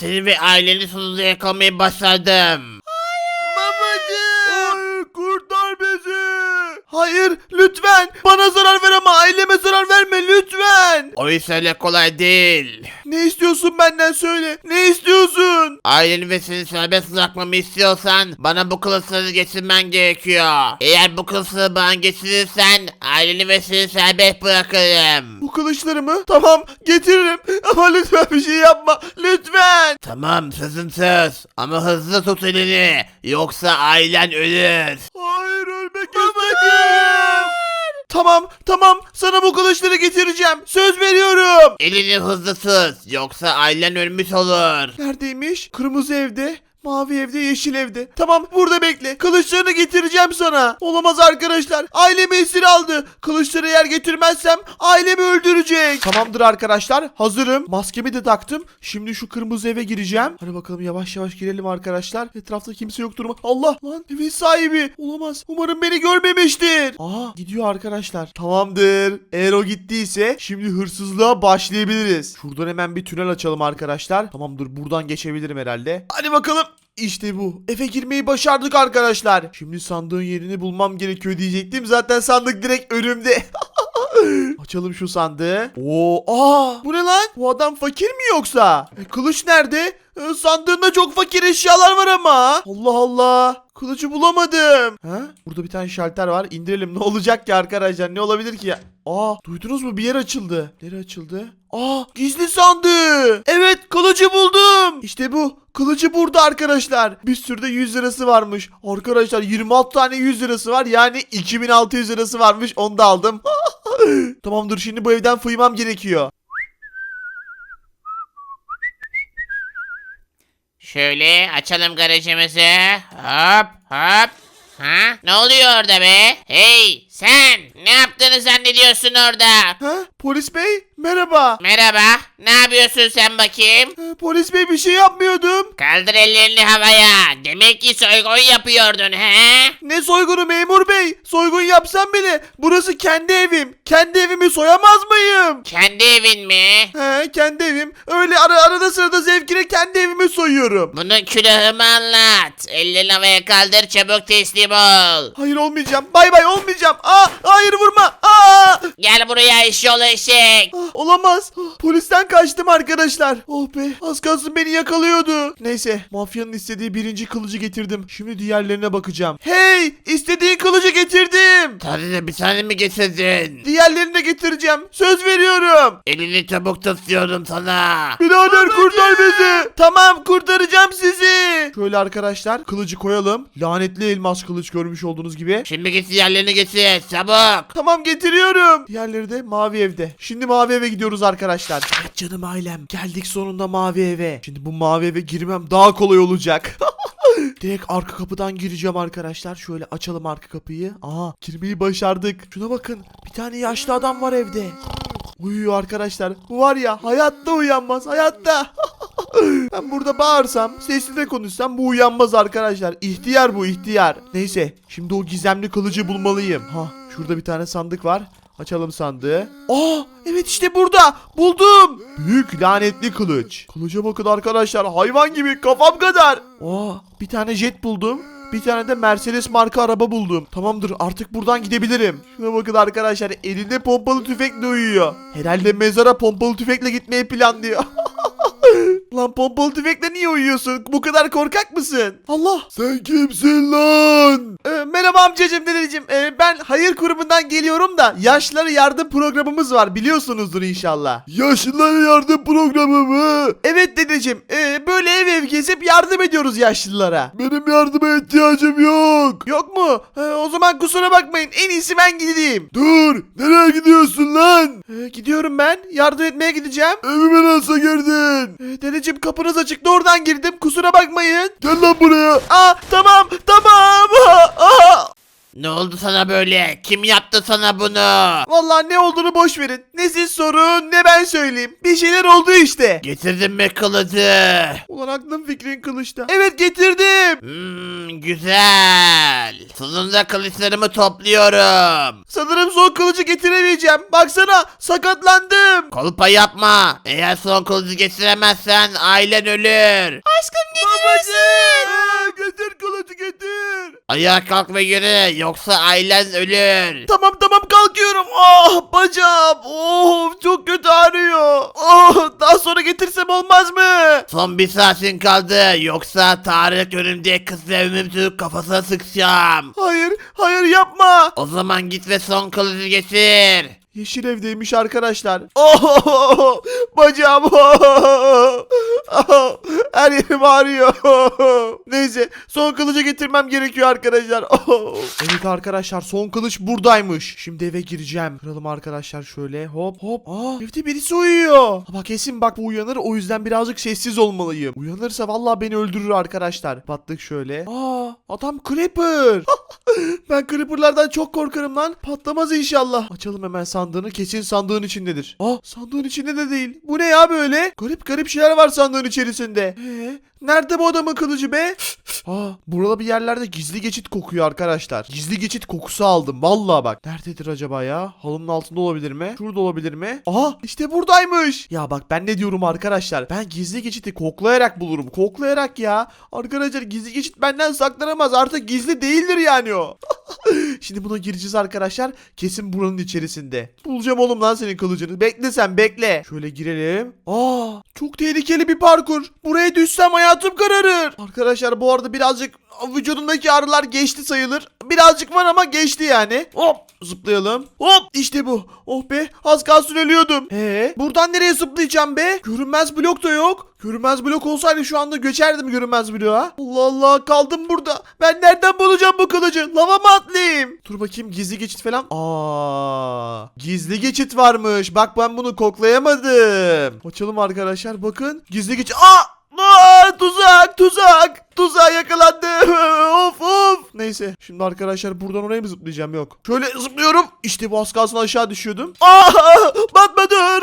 Seni ve aileni sonunda yakalamayı başardım. Babacığım. Hayır kurtar bizi. Hayır lütfen bana zarar ver ama aileme zarar verme lütfen. O iş öyle kolay değil. Ne istiyorsun benden söyle. Ne istiyorsun? Aileni ve seni serbest bırakmamı istiyorsan bana bu kılıçları getirmen gerekiyor. Eğer bu kılıçları bana getirirsen aileni ve seni serbest bırakırım. Bu kılıçları mı? Tamam getiririm ama lütfen bir şey yapma. Lütfen. Tamam sözüm söz ama hızlı tut elini yoksa ailen ölür. Hayır ölmek istemiyorum. Tamam tamam sana bu kılıçları getireceğim. Söz veriyorum. Elini hızlı tut yoksa ailen ölmüş olur. Neredeymiş? Kırmızı evde. Mavi evde, yeşil evde. Tamam burada bekle. Kılıçlarını getireceğim sana. Olamaz arkadaşlar. Ailemi esir aldı. Kılıçları eğer getirmezsem ailemi öldürecek. Tamamdır arkadaşlar. Hazırım. Maskemi de taktım. Şimdi şu kırmızı eve gireceğim. Hadi bakalım yavaş yavaş girelim arkadaşlar. Etrafta kimse yoktur mu? Allah lan evin sahibi. Olamaz. Umarım beni görmemiştir. Aa gidiyor arkadaşlar. Tamamdır. Eğer o gittiyse şimdi hırsızlığa başlayabiliriz. Şuradan hemen bir tünel açalım arkadaşlar. Tamamdır buradan geçebilirim herhalde. Hadi bakalım. İşte bu. Eve girmeyi başardık arkadaşlar. Şimdi sandığın yerini bulmam gerekiyor diyecektim. Zaten sandık direkt önümde. Açalım şu sandığı. Oo, aa, bu ne lan? Bu adam fakir mi yoksa? E, kılıç nerede? E, sandığında çok fakir eşyalar var ama. Allah Allah. Kılıcı bulamadım. Ha? Burada bir tane şalter var. İndirelim. Ne olacak ki arkadaşlar? Ne olabilir ki? Aa, duydunuz mu? Bir yer açıldı. Nere açıldı? Aa, gizli sandığı. Evet, kılıcı buldum. İşte bu. Kılıcı burada arkadaşlar. Bir sürü de 100 lirası varmış. Arkadaşlar 26 tane 100 lirası var. Yani 2600 lirası varmış. Onu da aldım. Tamamdır şimdi bu evden fıymam gerekiyor. Şöyle açalım garajımızı. Hop hop. Ha? Ne oluyor orada be? Hey sen ne yaptığını zannediyorsun orada? Ha? Polis bey merhaba. Merhaba. Ne yapıyorsun sen bakayım? Ha, polis bey bir şey yapmıyordum. Kaldır ellerini havaya. Demek ki soygun yapıyordun he? Ne soygunu memur bey? Soygun yapsam bile burası kendi evim. Kendi evimi soyamaz mıyım? Kendi evin mi? He kendi evim. Öyle ara arada sırada zevkine kendi evimi soyuyorum. Bunun külahımı anlat. Ellerini havaya kaldır çabuk teslim ol. Hayır olmayacağım. Bay bay olmayacağım. Aa, hayır vurma. Aa! Gel buraya iş yolu eşek. Olamaz. Polisten kaçtım arkadaşlar. Oh be. Az kalsın beni yakalıyordu. Neyse. Mafyanın istediği birinci kılıcı getirdim. Şimdi diğerlerine bakacağım. Hey! istediğin kılıcı getirdim. Sadece bir tane mi getirdin? Diğerlerini de getireceğim. Söz veriyorum. Elini çabuk tut diyorum sana. Birader kurtar bizi. Tamam kurtaracağım sizi. Şöyle arkadaşlar kılıcı koyalım. Lanetli elmas kılıç görmüş olduğunuz gibi. Şimdi git yerlerini getir çabuk. Tamam getiriyorum. Diğerleri de mavi evde. Şimdi mavi eve gidiyoruz arkadaşlar. Evet canım ailem. Geldik sonunda mavi eve. Şimdi bu mavi eve girmem daha kolay olacak. Direkt arka kapıdan gireceğim arkadaşlar. Şöyle açalım arka kapıyı. Aha girmeyi başardık. Şuna bakın. Bir tane yaşlı adam var evde. Uyuyor arkadaşlar. Bu var ya hayatta uyanmaz. Hayatta. ben burada bağırsam, sesli de konuşsam bu uyanmaz arkadaşlar. İhtiyar bu ihtiyar. Neyse şimdi o gizemli kılıcı bulmalıyım. Ha şurada bir tane sandık var. Açalım sandığı. Aa evet işte burada. Buldum. Büyük lanetli kılıç. Kılıca bakın arkadaşlar. Hayvan gibi kafam kadar. Aa bir tane jet buldum. Bir tane de Mercedes marka araba buldum. Tamamdır artık buradan gidebilirim. Şuna bakın arkadaşlar elinde pompalı tüfekle uyuyor. Herhalde mezara pompalı tüfekle gitmeyi planlıyor. Lan pompalı tüfekle niye uyuyorsun? Bu kadar korkak mısın? Allah. Sen kimsin lan? Ee, merhaba amcacım dedeciğim. Ee, ben hayır kurumundan geliyorum da yaşlılara yardım programımız var biliyorsunuzdur inşallah. Yaşlılara yardım programı mı? Evet dedeciğim. Ee, böyle ev ev gezip yardım ediyoruz yaşlılara. Benim yardıma ihtiyacım yok. Yok mu? Ee, o zaman kusura bakmayın. En iyisi ben gideyim. Dur. Nereye gidiyorsun lan? Ee, gidiyorum ben. Yardım etmeye gideceğim. Evime nasıl girdin? Ee, dedeciğim kapınız açıktı oradan girdim. Kusura bakmayın. Gel lan buraya. Aa tamam tamam. Aa, aa. Ne oldu sana böyle? Kim yaptı sana bunu? Vallahi ne olduğunu boş verin. Ne siz sorun ne ben söyleyeyim. Bir şeyler oldu işte. Getirdin mi kılıcı? Ulan aklım fikrin kılıçta. Evet getirdim. Hmm, güzel. Sonunda kılıçlarımı topluyorum. Sanırım son kılıcı getiremeyeceğim. Baksana sakatlandım. Kolpa yapma. Eğer son kılıcı getiremezsen ailen ölür. Aşkım getirirsin. Getir kılıcı getir. Ayağa kalk ve yürü yoksa ailen ölür. Tamam tamam kalkıyorum. Ah bacağım. Oh çok kötü ağrıyor. Oh daha sonra getirsem olmaz mı? Son bir saatin kaldı yoksa Tarık örümcek kız ve Ümümtürk kafasına sıkacağım. Hayır hayır yapma. O zaman git ve son kılıcı getir. Yeşil evdeymiş arkadaşlar. Oh, bacağım. Oh, her yerim ağrıyor. Neyse son kılıcı getirmem gerekiyor arkadaşlar. Evet arkadaşlar son kılıç buradaymış. Şimdi eve gireceğim. Kıralım arkadaşlar şöyle hop hop. Aa evde birisi uyuyor. Ama kesin bak bu uyanır o yüzden birazcık sessiz olmalıyım. Uyanırsa vallahi beni öldürür arkadaşlar. Battık şöyle. Aa adam Creeper. ben Creeper'lardan çok korkarım lan. Patlamaz inşallah. Açalım hemen sandığını. Kesin sandığın içindedir. Aa sandığın içinde de değil. Bu ne ya böyle? Garip garip şeyler var sandığın içerisinde. Ee, nerede bu adamın kılıcı be? Aa burada bir yerlerde gizli geçit kokuyor arkadaşlar. Gizli geçit kokusu aldım. Vallahi bak. Nerededir acaba ya? Halının altında olabilir mi? Şurada olabilir mi? Aha işte buradaymış. Ya bak ben ne diyorum arkadaşlar. Ben gizli geçiti koklayarak bulurum. Koklayarak ya. Arkadaşlar gizli geçit benden saklanamaz. Artık gizli değildir yani o. Şimdi buna gireceğiz arkadaşlar. Kesin buranın içerisinde. Bulacağım oğlum lan senin kılıcını. Bekle sen bekle. Şöyle girelim. Aa, çok tehlikeli bir parkur. Buraya düşsem hayatım kararır. Arkadaşlar bu arada birazcık vücudumdaki ağrılar geçti sayılır. Birazcık var ama geçti yani. Hop zıplayalım. Hop işte bu. Oh be az kalsın ölüyordum. Ee, buradan nereye zıplayacağım be? Görünmez blok da yok. Görünmez blok olsaydı şu anda göçerdim görünmez bloğa. Allah Allah kaldım burada. Ben nereden bulacağım bu kılıcı? Lava mı atlayayım? Dur bakayım gizli geçit falan. Aa, gizli geçit varmış. Bak ben bunu koklayamadım. Açalım arkadaşlar bakın. Gizli geçit. Aa! Aa, tuzak tuzak tuzağa yakalandım of of. Neyse şimdi arkadaşlar buradan oraya mı zıplayacağım? Yok. Şöyle zıplıyorum. İşte bu az kalsın aşağı düşüyordum. Aa, batma dur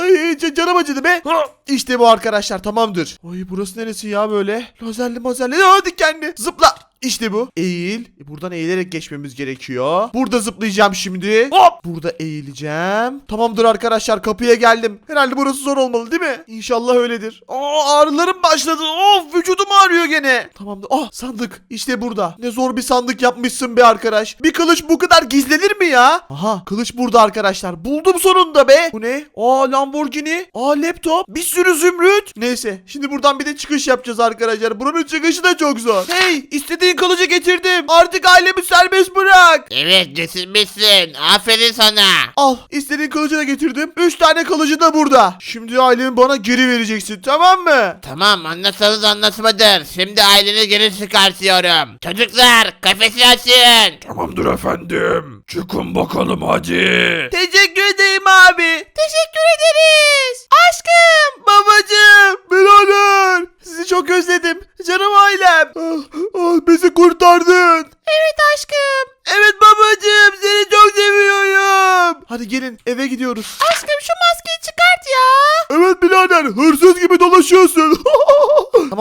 ay can- canım acıdı be. İşte bu arkadaşlar tamamdır. Ay burası neresi ya böyle? Lazerli mazerli. Aa, dikenli zıpla işte bu. Eğil. E, Buradan eğilerek geçmemiz gerekiyor. Burada zıplayacağım şimdi. Hop. Burada eğileceğim. Tamamdır arkadaşlar kapıya geldim. Herhalde burası zor olmalı değil mi? İnşallah öyledir. Aa ağrılarım başladı. Of vücudum ağrıyor gene. Tamamdır. Ah sandık. İşte burada. Ne zor bir sandık yapmışsın be arkadaş. Bir kılıç bu kadar gizlenir mi ya? Aha kılıç burada arkadaşlar. Buldum sonunda be. Bu ne? Aa Lamborghini. Aa laptop. Bir sürü zümrüt. Neyse şimdi buradan bir de çıkış yapacağız arkadaşlar. Buranın çıkışı da çok zor. Hey istediğin kılıcı getirdim. Artık ailemi serbest bırak. Evet getirmişsin. Aferin sana. Al istediğin kılıcı da getirdim. Üç tane kılıcı da burada. Şimdi ailemi bana geri vereceksin tamam mı? Tamam anlasanız anlaşmadır. Şimdi aileni geri çıkartıyorum. Çocuklar kafesi açın. Tamamdır efendim. Çıkın bakalım hadi. Teşekkür ederim abi. Teşekkür ederiz. Aşkım. Babacım. Birader. Sizi çok özledim. Canım ailem. Ah, ah, bizi kurtardın. Evet aşkım. Evet babacım seni çok seviyorum. Hadi gelin eve gidiyoruz. Aşkım şu maskeyi çıkart ya. Evet birader hırsız gibi dolaşıyorsun.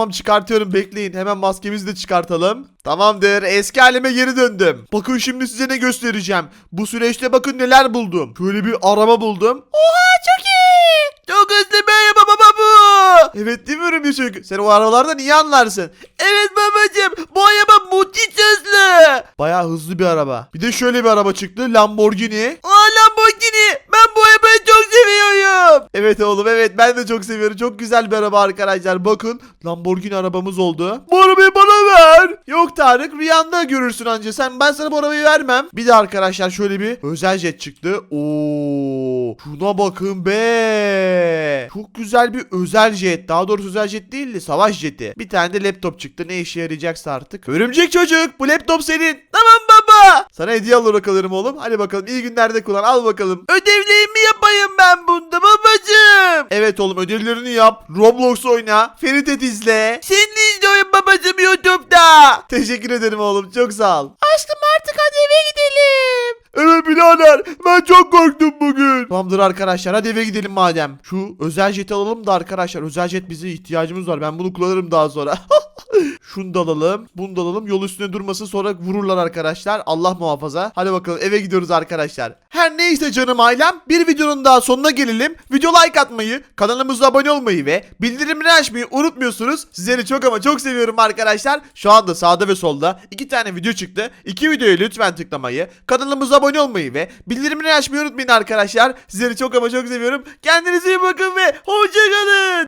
Tamam çıkartıyorum bekleyin. Hemen maskemizi de çıkartalım. Tamamdır eski halime geri döndüm. Bakın şimdi size ne göstereceğim. Bu süreçte bakın neler buldum. Şöyle bir araba buldum. Oha çok iyi. Çok hızlı bir araba baba. Evet değil mi Örümcek? Sen o arabalardan iyi anlarsın. Evet babacım bu araba müthiş hızlı. Baya hızlı bir araba. Bir de şöyle bir araba çıktı Lamborghini. Aa Lamborghini ben bu arabayı çok seviyorum. Evet oğlum evet ben de çok seviyorum. Çok güzel bir araba arkadaşlar. Bakın Lamborghini arabamız oldu. Bu arabayı bana ver. Yok Tarık rüyanda görürsün anca. Sen ben sana bu arabayı vermem. Bir de arkadaşlar şöyle bir özel jet çıktı. Oo, şuna bakın be. Çok güzel bir özel jet. Daha doğrusu özel jet değil de savaş jeti. Bir tane de laptop çıktı. Ne işe yarayacaksa artık. Örümcek çocuk bu laptop senin. Tamam. Sana hediye olarak alırım oğlum. Hadi bakalım iyi günlerde kullan. Al bakalım. Ödevlerimi yapayım ben bunda babacığım. Evet oğlum ödevlerini yap. Roblox oyna. Feritet izle. Seni izliyorum babacığım YouTube'da. Teşekkür ederim oğlum. Çok sağ ol. Aşkım artık hadi Evet birader ben çok korktum bugün. Tamamdır arkadaşlar hadi eve gidelim madem. Şu özel jeti alalım da arkadaşlar özel jet bize ihtiyacımız var. Ben bunu kullanırım daha sonra. Şunu da alalım. Bunu da alalım. Yol üstüne durmasın sonra vururlar arkadaşlar. Allah muhafaza. Hadi bakalım eve gidiyoruz arkadaşlar. Her neyse canım ailem. Bir videonun daha sonuna gelelim. Video like atmayı, kanalımıza abone olmayı ve bildirimleri açmayı unutmuyorsunuz. Sizleri çok ama çok seviyorum arkadaşlar. Şu anda sağda ve solda iki tane video çıktı. İki videoyu lütfen tıklamayı, kanalımıza abone olmayı ve bildirimleri açmayı unutmayın arkadaşlar. Sizleri çok ama çok seviyorum. Kendinize iyi bakın ve hoşçakalın.